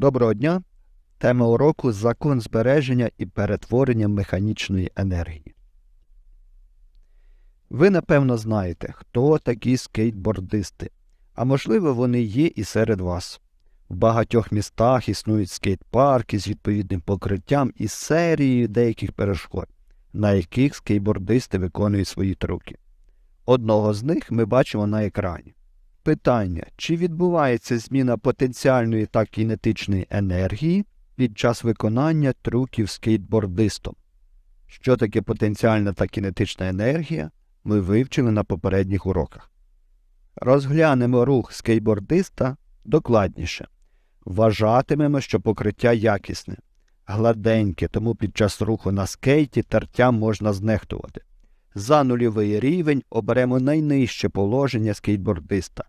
Доброго дня! Тема уроку Закон збереження і перетворення механічної енергії. Ви напевно знаєте, хто такі скейтбордисти, а можливо, вони є і серед вас. В багатьох містах існують скейт-парки з відповідним покриттям і серією деяких перешкод, на яких скейтбордисти виконують свої трюки. Одного з них ми бачимо на екрані. Питання, чи відбувається зміна потенціальної та кінетичної енергії під час виконання трюків скейтбордистом? Що таке потенціальна та кінетична енергія, ми вивчили на попередніх уроках. Розглянемо рух скейтбордиста докладніше. Вважатимемо, що покриття якісне, гладеньке, тому під час руху на скейті тертям можна знехтувати. За нульовий рівень оберемо найнижче положення скейтбордиста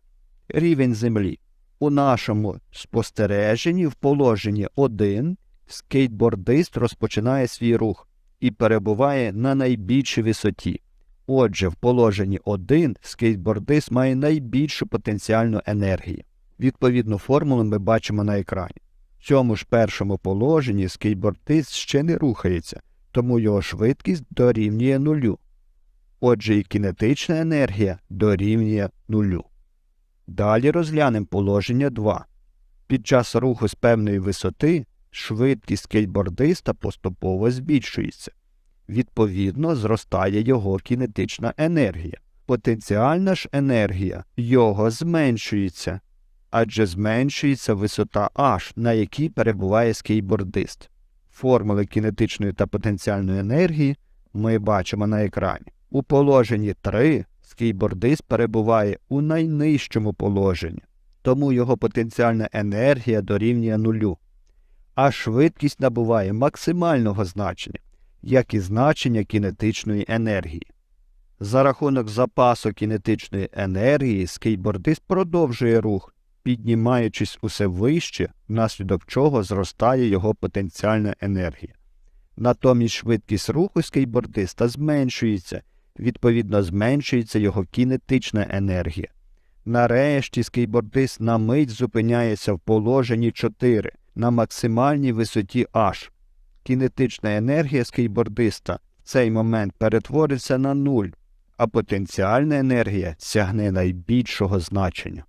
рівень землі. У нашому спостереженні в положенні 1 скейтбордист розпочинає свій рух і перебуває на найбільшій висоті. Отже, в положенні 1 скейтбордист має найбільшу потенціальну енергію. Відповідну формулу ми бачимо на екрані. В цьому ж першому положенні скейтбордист ще не рухається, тому його швидкість дорівнює нулю. Отже, і кінетична енергія дорівнює нулю. Далі розглянемо положення 2. Під час руху з певної висоти швидкість скейтбордиста поступово збільшується. Відповідно, зростає його кінетична енергія. Потенціальна ж енергія його зменшується, адже зменшується висота H, на якій перебуває скейтбордист. Формули кінетичної та потенціальної енергії ми бачимо на екрані. У положенні 3 скейтбордист перебуває у найнижчому положенні, тому його потенціальна енергія дорівнює нулю, а швидкість набуває максимального значення, як і значення кінетичної енергії. За рахунок запасу кінетичної енергії скейтбордист продовжує рух, піднімаючись усе вище, внаслідок чого зростає його потенціальна енергія. Натомість швидкість руху скейтбордиста зменшується відповідно зменшується його кінетична енергія. Нарешті скейтбордист на мить зупиняється в положенні 4 на максимальній висоті H. Кінетична енергія скейтбордиста в цей момент перетвориться на нуль, а потенціальна енергія сягне найбільшого значення.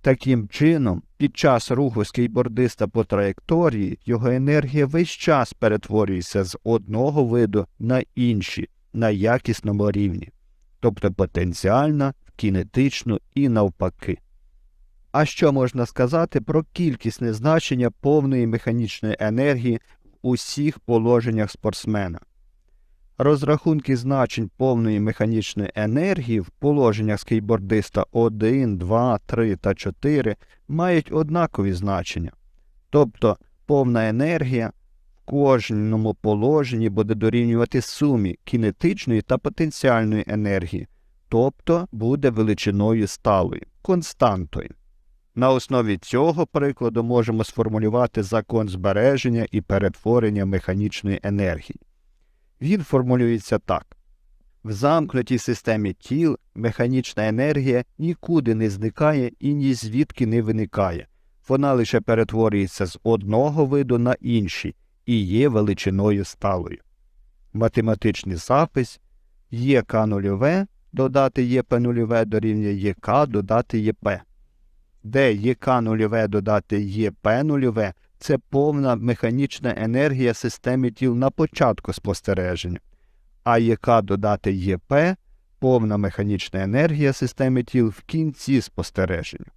Таким чином, під час руху скейтбордиста по траєкторії його енергія весь час перетворюється з одного виду на інший на якісному рівні, тобто потенціальна, кінетичну і навпаки. А що можна сказати про кількісне значення повної механічної енергії в усіх положеннях спортсмена? Розрахунки значень повної механічної енергії в положеннях скейтбордиста 1, 2, 3 та 4 мають однакові значення, тобто повна енергія кожному положенні буде дорівнювати сумі кінетичної та потенціальної енергії, тобто буде величиною сталою, константою. На основі цього прикладу можемо сформулювати закон збереження і перетворення механічної енергії. Він формулюється так. В замкнутій системі тіл механічна енергія нікуди не зникає і ні звідки не виникає. Вона лише перетворюється з одного виду на інший і є величиною сталою. Математичний запис ЄК нульове додати ЄП нульове дорівнює ЄК додати ЄП, де ЄК нульове додати ЄП нульове це повна механічна енергія системи тіл на початку спостереження, а ЄК додати ЄП повна механічна енергія системи тіл в кінці спостереження.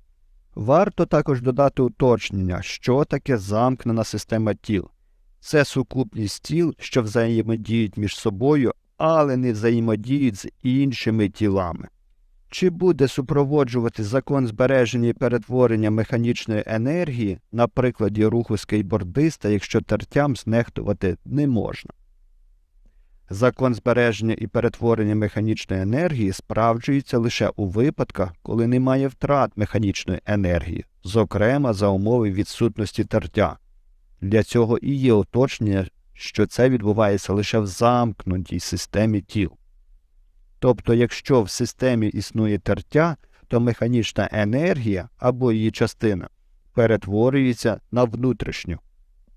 Варто також додати уточнення, що таке замкнена система тіл. Це сукупність тіл, що взаємодіють між собою, але не взаємодіють з іншими тілами. Чи буде супроводжувати закон збереження і перетворення механічної енергії на прикладі руху скейтбордиста, якщо тертям знехтувати не можна? Закон збереження і перетворення механічної енергії справджується лише у випадках, коли немає втрат механічної енергії, зокрема за умови відсутності тертя. Для цього і є уточнення, що це відбувається лише в замкнутій системі тіл. Тобто, якщо в системі існує тертя, то механічна енергія або її частина перетворюється на внутрішню,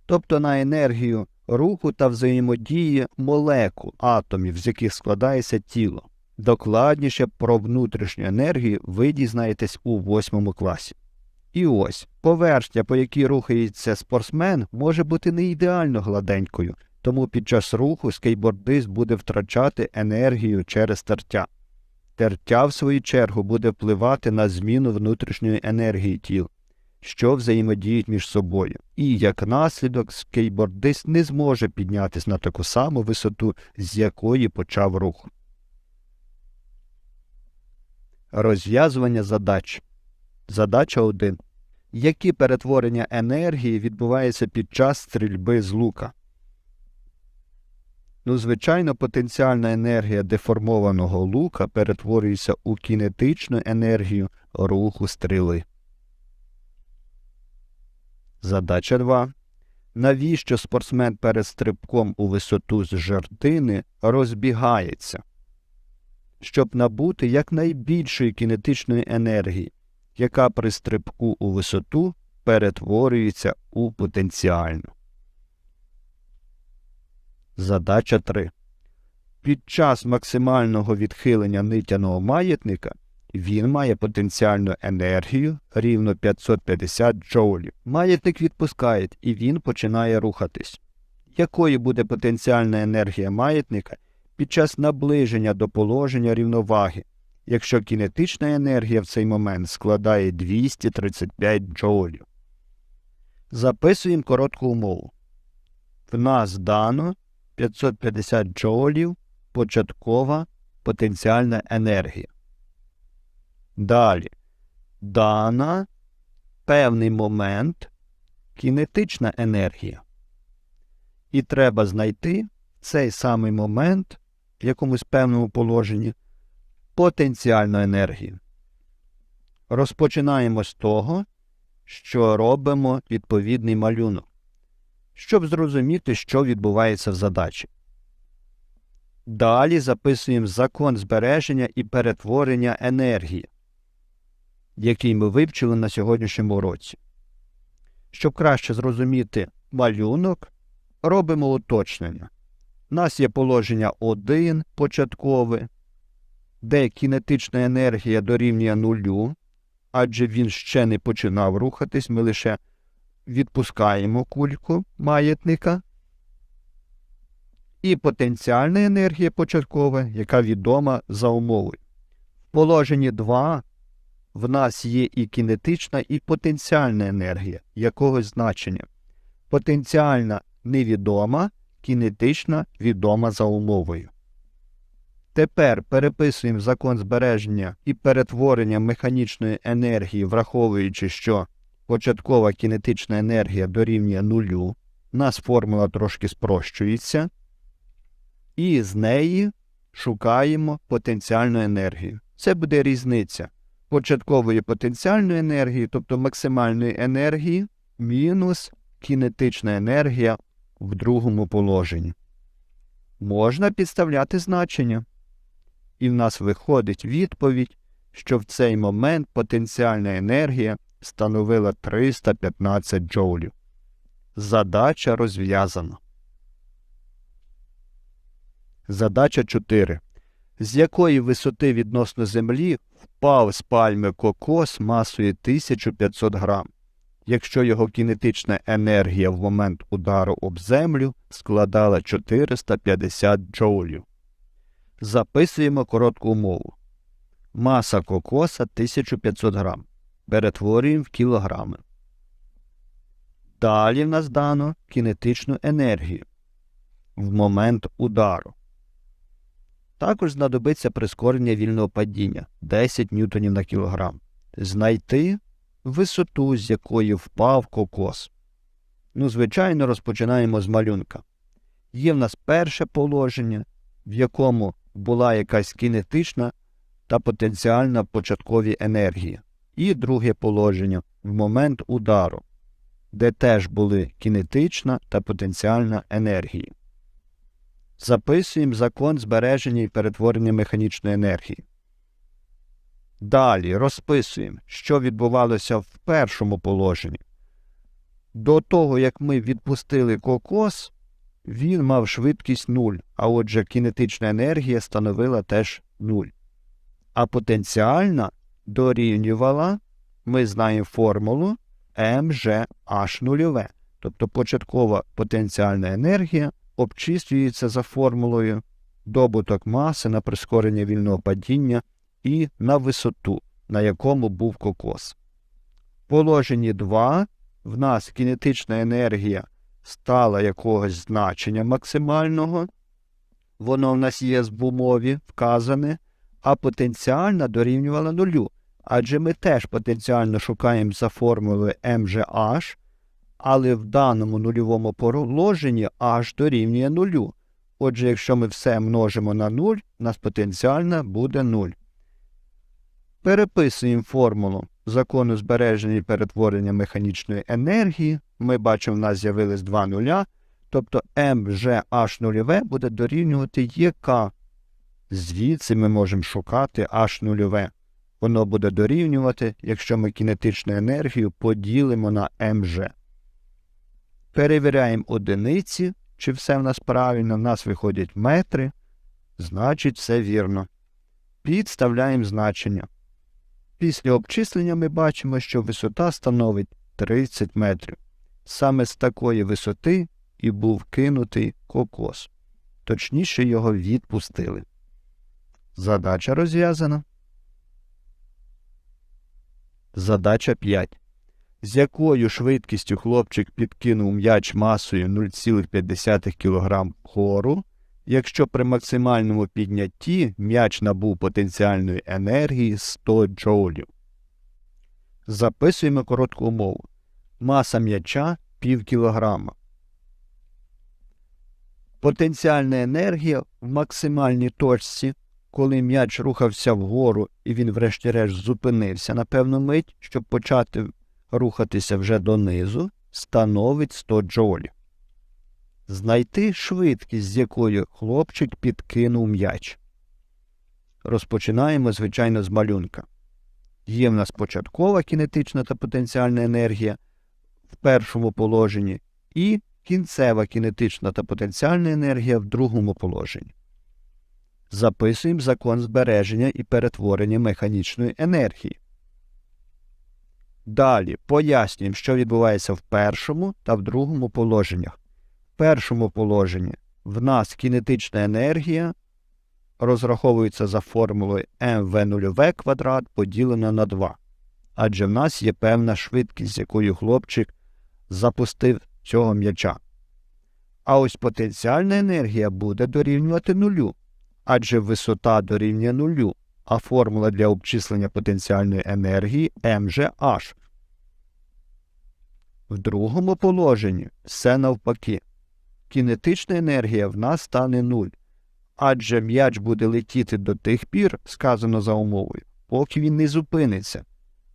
тобто на енергію руху та взаємодії молекул атомів, з яких складається тіло. Докладніше про внутрішню енергію ви дізнаєтесь у восьмому класі. І ось поверхня, по якій рухається спортсмен, може бути не ідеально гладенькою, тому під час руху скейтбордист буде втрачати енергію через тертя. Тертя, в свою чергу, буде впливати на зміну внутрішньої енергії тіл, що взаємодіють між собою, і як наслідок скейтбордист не зможе піднятися на таку саму висоту, з якої почав рух. Розв'язування задач. Задача 1. Які перетворення енергії відбуваються під час стрільби з лука? Ну, звичайно, потенціальна енергія деформованого лука перетворюється у кінетичну енергію руху стріли. Задача 2. Навіщо спортсмен перед стрибком у висоту з жердини розбігається? Щоб набути якнайбільшої кінетичної енергії, яка при стрибку у висоту перетворюється у потенціальну. Задача 3. Під час максимального відхилення нитяного маятника він має потенціальну енергію рівно 550 джоулів. Маятник відпускають і він починає рухатись. Якою буде потенціальна енергія маятника під час наближення до положення рівноваги, якщо кінетична енергія в цей момент складає 235 джоулів? Записуємо коротку умову. В нас дано 550 джоулів початкова потенціальна енергія. Далі дана певний момент кінетична енергія. І треба знайти цей самий момент в якомусь певному положенні потенціальну енергію. Розпочинаємо з того, що робимо відповідний малюнок щоб зрозуміти, що відбувається в задачі. Далі записуємо закон збереження і перетворення енергії, який ми вивчили на сьогоднішньому році. Щоб краще зрозуміти малюнок, робимо уточнення. У нас є положення 1 початкове, де кінетична енергія дорівнює нулю, адже він ще не починав рухатись, ми лише відпускаємо кульку маятника. І потенціальна енергія початкова, яка відома за умовою. В положенні 2 в нас є і кінетична, і потенціальна енергія якогось значення. Потенціальна невідома, кінетична відома за умовою. Тепер переписуємо закон збереження і перетворення механічної енергії, враховуючи, що початкова кінетична енергія дорівнює нулю, нас формула трошки спрощується, і з неї шукаємо потенціальну енергію. Це буде різниця початкової потенціальної енергії, тобто максимальної енергії, мінус кінетична енергія в другому положенні. Можна підставляти значення. І в нас виходить відповідь, що в цей момент потенціальна енергія становила 315 джоулів. Задача розв'язана. Задача 4. З якої висоти відносно землі впав з пальми кокос масою 1500 грам, якщо його кінетична енергія в момент удару об землю складала 450 джоулів. Записуємо коротку умову. Маса кокоса 1500 грам перетворюємо в кілограми. Далі в нас дано кінетичну енергію в момент удару. Також знадобиться прискорення вільного падіння 10 ньютонів на кілограм. Знайти висоту, з якої впав кокос. Ну, звичайно, розпочинаємо з малюнка. Є в нас перше положення, в якому була якась кінетична та потенціальна початкові енергії і друге положення в момент удару, де теж були кінетична та потенціальна енергії. Записуємо закон збереження і перетворення механічної енергії. Далі розписуємо, що відбувалося в першому положенні, До того, як ми відпустили кокос, він мав швидкість 0, а отже, кінетична енергія становила теж 0. А потенціальна дорівнювала, ми знаємо формулу mgh0. Тобто початкова потенціальна енергія обчислюється за формулою добуток маси на прискорення вільного падіння і на висоту, на якому був кокос. В положенні 2 в нас кінетична енергія стала якогось значення максимального, воно в нас є в умові вказане, а потенціальна дорівнювала нулю. Адже ми теж потенціально шукаємо за формулою mgh, але в даному нульовому положенні h дорівнює нулю. Отже, якщо ми все множимо на 0, у нас потенціальна буде 0. Переписуємо формулу закону збереження і перетворення механічної енергії. Ми бачимо, в нас з'явились два нуля, тобто mgh0 буде дорівнювати ЄК. Звідси ми можемо шукати h0. Воно буде дорівнювати, якщо ми кінетичну енергію поділимо на mg. Перевіряємо одиниці, чи все в нас правильно, в нас виходять метри, значить все вірно. Підставляємо значення. Після обчислення ми бачимо, що висота становить 30 метрів. Саме з такої висоти і був кинутий кокос. Точніше його відпустили. Задача розв'язана. Задача 5. З якою швидкістю хлопчик підкинув м'яч масою 0,5 кг вгору, якщо при максимальному піднятті м'яч набув потенціальної енергії 100 джоулів. Записуємо коротку умову. Маса м'яча пів кілограма. Потенціальна енергія в максимальній точці, коли м'яч рухався вгору і він, врешті-решт, зупинився на певну мить, щоб почати рухатися вже донизу, становить 100 джоулів. Знайти швидкість, з якою хлопчик підкинув м'яч. Розпочинаємо, звичайно, з малюнка. Є в нас початкова кінетична та потенціальна енергія в першому положенні і кінцева кінетична та потенціальна енергія в другому положенні. Записуємо закон збереження і перетворення механічної енергії. Далі пояснюємо, що відбувається в першому та в другому положеннях. В першому положенні в нас кінетична енергія розраховується за формулою mv0 квадрат поділено на 2. Адже в нас є певна швидкість, якою хлопчик запустив цього м'яча. А ось потенціальна енергія буде дорівнювати нулю, адже висота дорівнює нулю, а формула для обчислення потенціальної енергії mgh. В другому положенні все навпаки. Кінетична енергія в нас стане нуль, адже м'яч буде летіти до тих пір, сказано за умовою, поки він не зупиниться,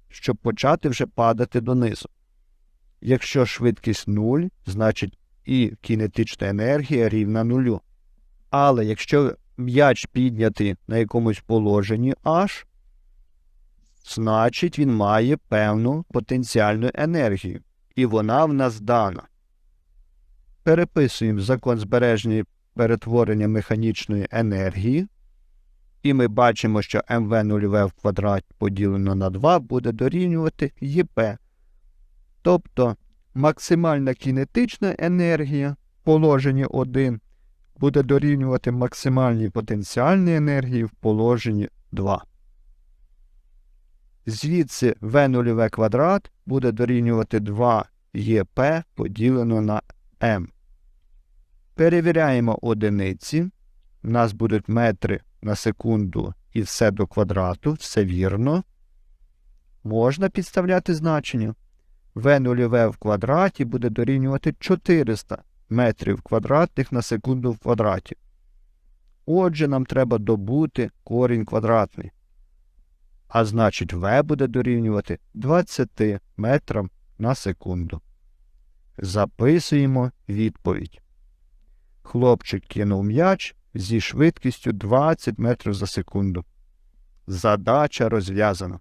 щоб почати вже падати донизу. Якщо швидкість нуль, значить і кінетична енергія рівна нулю. Але якщо м'яч піднятий на якомусь положенні H, значить він має певну потенціальну енергію. І вона в нас дана. Переписуємо закон збереження перетворення механічної енергії. І ми бачимо, що МВ0В в квадраті поділено на 2 буде дорівнювати ЄП. Тобто максимальна кінетична енергія в положенні 1 буде дорівнювати максимальній потенціальній енергії в положенні 2. Звідси В0В квадрат буде дорівнювати 2 ЄП поділено на М. Перевіряємо одиниці. У нас будуть метри на секунду і все до квадрату, все вірно. Можна підставляти значення. В0В в квадраті буде дорівнювати 400 метрів квадратних на секунду в квадраті. Отже, нам треба добути корінь квадратний. А значить, В буде дорівнювати 20 метрам на секунду. Записуємо відповідь. Хлопчик кинув м'яч зі швидкістю 20 метрів за секунду. Задача розв'язана.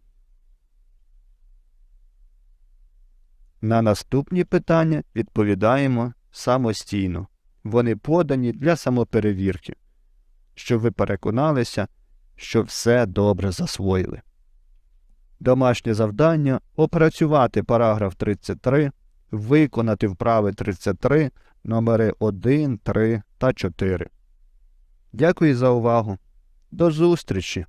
На наступні питання відповідаємо самостійно. Вони подані для самоперевірки, щоб ви переконалися, що все добре засвоїли. Домашнє завдання опрацювати параграф 33, виконати вправи 33, номери 1, 3 та 4. Дякую за увагу. До зустрічі!